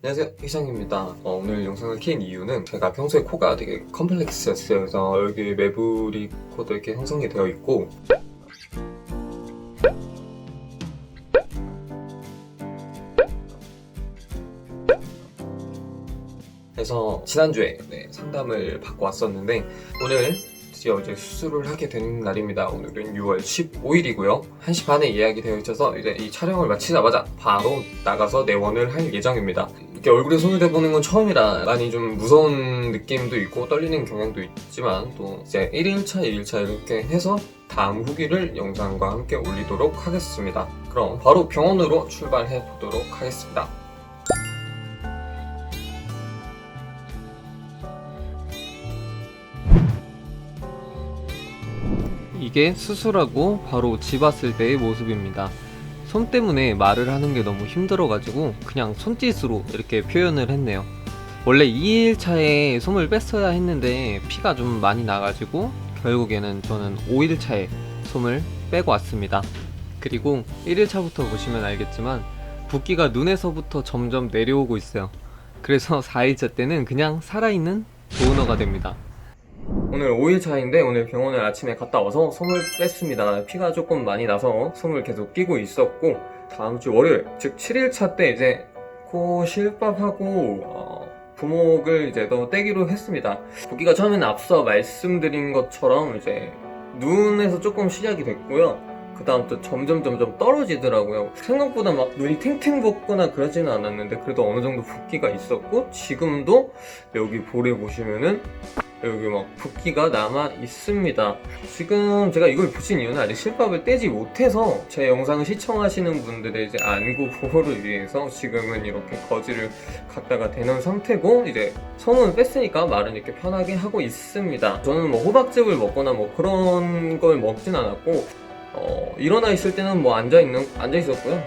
안녕하세요 희상입니다 어, 오늘 영상을 킨 이유는 제가 평소에 코가 되게 컴플렉스였어요 그래서 여기 매부리 코도 이렇게 형성이 되어 있고 그래서 지난주에 네, 상담을 받고 왔었는데 오늘 드디어 이제 수술을 하게 되는 날입니다. 오늘은 6월 15일이고요. 1시 반에 예약이 되어 있어서 이제 이 촬영을 마치자마자 바로 나가서 내원을 할 예정입니다. 이렇게 얼굴에 손을 대보는 건 처음이라 많이 좀 무서운 느낌도 있고 떨리는 경향도 있지만 또 이제 1일차, 2일차 이렇게 해서 다음 후기를 영상과 함께 올리도록 하겠습니다. 그럼 바로 병원으로 출발해 보도록 하겠습니다. 이게 수술하고 바로 집 왔을 때의 모습입니다. 손 때문에 말을 하는 게 너무 힘들어가지고 그냥 손짓으로 이렇게 표현을 했네요. 원래 2일차에 솜을 뺐어야 했는데 피가 좀 많이 나가지고 결국에는 저는 5일차에 솜을 빼고 왔습니다. 그리고 1일차부터 보시면 알겠지만 붓기가 눈에서부터 점점 내려오고 있어요. 그래서 4일차 때는 그냥 살아있는 도너가 됩니다. 오늘 5일 차인데 오늘 병원을 아침에 갔다 와서 솜을 뺐습니다. 피가 조금 많이 나서 솜을 계속 끼고 있었고 다음 주 월요일 즉 7일 차 때 이제 코 실밥하고 어, 부목을 이제 더 떼기로 했습니다. 붓기가 처음에는 앞서 말씀드린 것처럼 이제 눈에서 조금 시작이 됐고요. 그 다음부터 점점 점점 떨어지더라고요. 생각보다 막 눈이 탱탱 붓거나 그러지는 않았는데 그래도 어느 정도 붓기가 있었고 지금도 여기 볼에 보시면은 여기 막 붓기가 남아 있습니다. 지금 제가 이걸 붙인 이유는 아직 실밥을 떼지 못해서 제 영상을 시청하시는 분들의 이제 안구 보호를 위해서 지금은 이렇게 거지를 갖다가 대는 상태고 이제 성은 뺐으니까 말은 이렇게 편하게 하고 있습니다. 저는 뭐 호박즙을 먹거나 뭐 그런 걸 먹진 않았고 어, 일어나 있을 때는 뭐 앉아 있는 앉아 있었고요.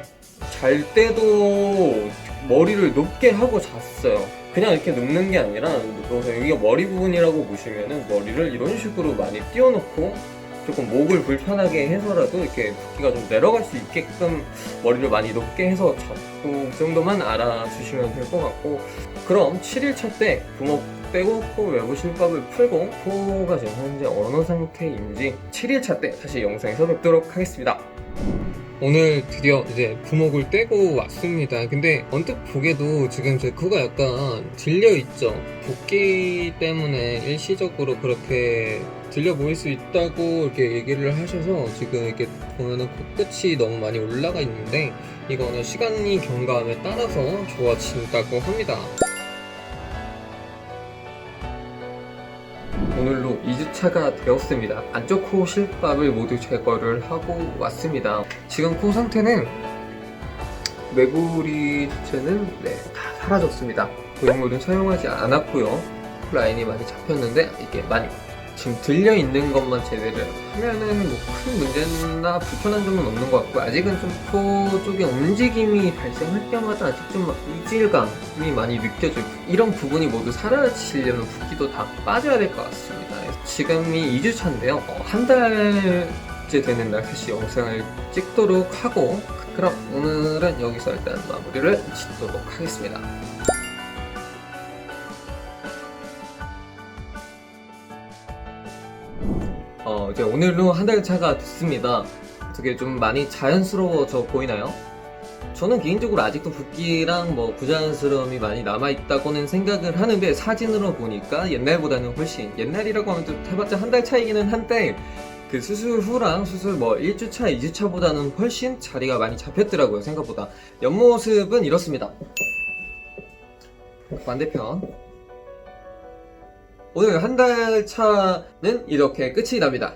잘 때도 머리를 높게 하고 잤어요. 그냥 이렇게 눕는 게 아니라 여기가 머리 부분이라고 보시면은 머리를 이런 식으로 많이 띄워놓고 조금 목을 불편하게 해서라도 이렇게 붓기가 좀 내려갈 수 있게끔 머리를 많이 높게 해서 잡고 그 정도만 알아주시면 될 것 같고 그럼 7일차 때 부목 빼고 코 외부 실밥을 풀고 코가 지금 현재 어느 상태인지 7일차 때 다시 영상에서 뵙도록 하겠습니다. 오늘 드디어 이제 부목을 떼고 왔습니다. 근데 언뜻 보게도 지금 제 코가 약간 들려 있죠. 붓기 때문에 일시적으로 그렇게 들려 보일 수 있다고 이렇게 얘기를 하셔서 지금 이렇게 보면은 코끝이 너무 많이 올라가 있는데 이거는 시간이 경과함에 따라서 좋아진다고 합니다. 오늘로 2주차가 되었습니다. 안쪽 코 실밥을 모두 제거를 하고 왔습니다. 지금 코 상태는 매부리 자체는 네, 다 사라졌습니다. 고용물은 사용하지 않았고요. 라인이 많이 잡혔는데 이게 많이 지금 들려 있는 것만 제대로 하면은 뭐 큰 문제나 불편한 점은 없는 것 같고 아직은 좀코 쪽에 움직임이 발생할 때마다 아직 좀막 이질감이 많이 느껴져요. 이런 부분이 모두 사라지려면 붓기도 다 빠져야 될 것 같습니다. 지금이 2주 차인데요. 어, 한 달째 되는 날 다시 영상을 찍도록 하고 그럼 오늘은 여기서 일단 마무리를 짓도록 하겠습니다. 어, 이제 오늘로 한 달 차가 됐습니다. 어떻게 좀 많이 자연스러워져 보이나요? 저는 개인적으로 아직도 붓기랑 뭐 부자연스러움이 많이 남아있다고는 생각을 하는데 사진으로 보니까 옛날보다는 훨씬 옛날이라고 하면 좀 해봤자 한 달 차이기는 한데 그 수술 후랑 수술 뭐 1주차, 2주차보다는 훨씬 자리가 많이 잡혔더라고요 생각보다 옆모습은 이렇습니다 반대편 오늘 한 달 차는 이렇게 끝이 납니다.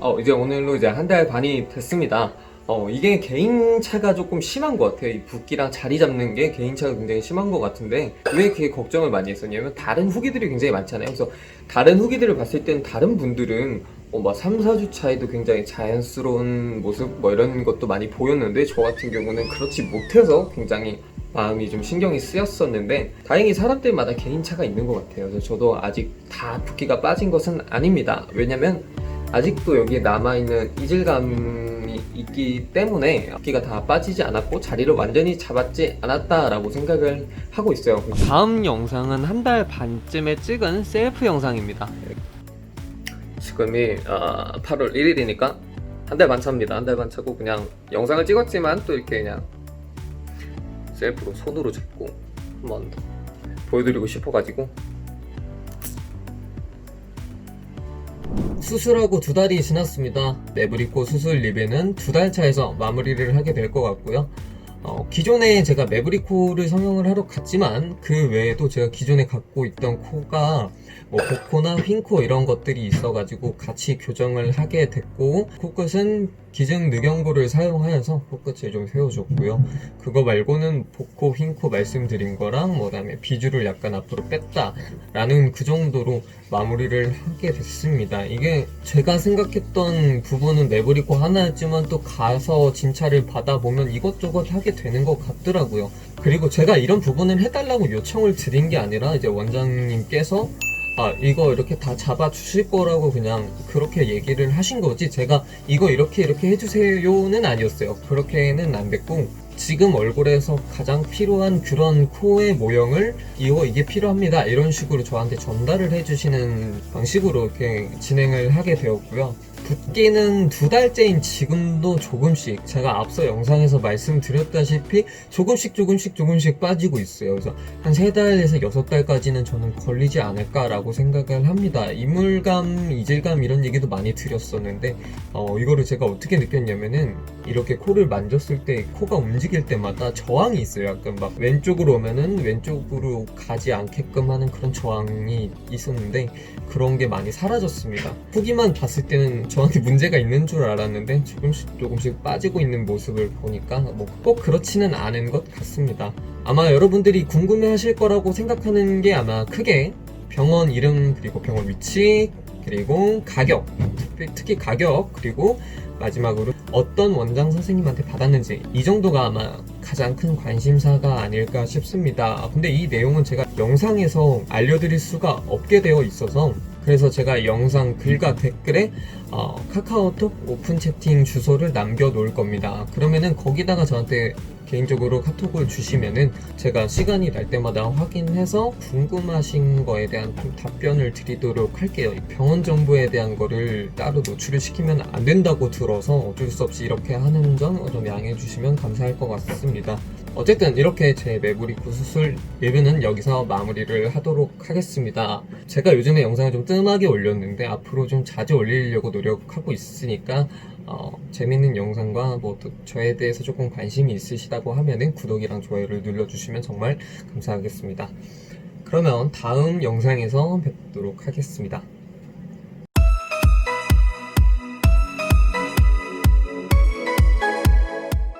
어, 이제 오늘로 이제 한 달 반이 됐습니다. 어, 이게 개인차가 조금 심한 것 같아요. 이 붓기랑 자리 잡는 게 개인차가 굉장히 심한 것 같은데, 왜 이렇게 걱정을 많이 했었냐면, 다른 후기들이 굉장히 많잖아요. 그래서, 다른 후기들을 봤을 땐 다른 분들은, 어, 막 3, 4주 차에도 굉장히 자연스러운 모습, 뭐 이런 것도 많이 보였는데, 저 같은 경우는 그렇지 못해서 굉장히 마음이 좀 신경이 쓰였었는데 다행히 사람들마다 개인차가 있는 것 같아요. 그래서 저도 아직 다 붓기가 빠진 것은 아닙니다. 왜냐면 아직도 여기에 남아있는 이질감이 있기 때문에 붓기가 다 빠지지 않았고 자리를 완전히 잡았지 않았다라고 생각을 하고 있어요. 다음 영상은 한 달 반쯤에 찍은 셀프 영상입니다. 지금이 8월 1일이니까 한 달 반 차입니다. 한 달 반 차고 그냥 영상을 찍었지만 또 이렇게 그냥 셀프로 손으로 잡고 한번 보여드리고 싶어가지고 수술하고 두 달이 지났습니다. 매브리코 수술 리뷰는 두 달 차에서 마무리를 하게 될 것 같고요. 어, 기존에 제가 매브리코를 성형을 하러 갔지만 그 외에도 제가 기존에 갖고 있던 코가 뭐 복코나 휜코 이런 것들이 있어가지고 같이 교정을 하게 됐고 코끝은 기증 늑연고를 사용하여서 코끝을 좀 세워줬고요. 그거 말고는 복코, 휜코 말씀드린 거랑 뭐 그다음에 비주를 약간 앞으로 뺐다라는 그 정도로 마무리를 하게 됐습니다. 이게 제가 생각했던 부분은 매브리코 하나였지만 또 가서 진찰을 받아보면 이것저것 하게 되는 것 같더라고요. 그리고 제가 이런 부분을 해달라고 요청을 드린 게 아니라 이제 원장님께서 아 이거 이렇게 다 잡아 주실 거라고 그냥 그렇게 얘기를 하신 거지? 제가 이거 이렇게 이렇게 해주세요는 아니었어요. 그렇게는 안 됐고 지금 얼굴에서 가장 필요한 그런 코의 모형을 이거 이게 필요합니다. 이런 식으로 저한테 전달을 해주시는 방식으로 이렇게 진행을 하게 되었고요 붓기는 두 달째인 지금도 조금씩 제가 앞서 영상에서 말씀드렸다시피 조금씩 조금씩 조금씩 빠지고 있어요. 그래서 한 세 달에서 여섯 달까지는 저는 걸리지 않을까라고 생각을 합니다. 이물감, 이질감 이런 얘기도 많이 드렸었는데 어, 이거를 제가 어떻게 느꼈냐면은 이렇게 코를 만졌을 때 코가 움직일 때마다 저항이 있어요. 약간 막 왼쪽으로 오면은 왼쪽으로 가지 않게끔 하는 그런 저항이 있었는데 그런 게 많이 사라졌습니다. 후기만 봤을 때는 저한테 문제가 있는 줄 알았는데 조금씩 조금씩 빠지고 있는 모습을 보니까 뭐 꼭 그렇지는 않은 것 같습니다. 아마 여러분들이 궁금해 하실 거라고 생각하는 게 아마 크게 병원 이름 그리고 병원 위치 그리고 가격 특히 가격 그리고 마지막으로 어떤 원장 선생님한테 받았는지 이 정도가 아마 가장 큰 관심사가 아닐까 싶습니다. 아, 근데 이 내용은 제가 영상에서 알려드릴 수가 없게 되어 있어서 그래서 제가 영상 글과 댓글에 어, 카카오톡 오픈 채팅 주소를 남겨 놓을 겁니다. 그러면은 거기다가 저한테 개인적으로 카톡을 주시면은 제가 시간이 날 때마다 확인해서 궁금하신 거에 대한 좀 답변을 드리도록 할게요. 이 병원 정보에 대한 거를 따로 노출을 시키면 안 된다고 들어서 어쩔 수 없이 이렇게 하는 점 좀 양해해 주시면 감사할 것 같습니다. 어쨌든 이렇게 제 매부리코 수술 리뷰는 여기서 마무리를 하도록 하겠습니다. 제가 요즘에 영상을 좀 뜸하게 올렸는데 앞으로 좀 자주 올리려고 노력하고 있으니까 어, 재밌는 영상과 뭐 또 저에 대해서 조금 관심이 있으시다고 하면은 구독이랑 좋아요를 눌러주시면 정말 감사하겠습니다. 그러면 다음 영상에서 뵙도록 하겠습니다.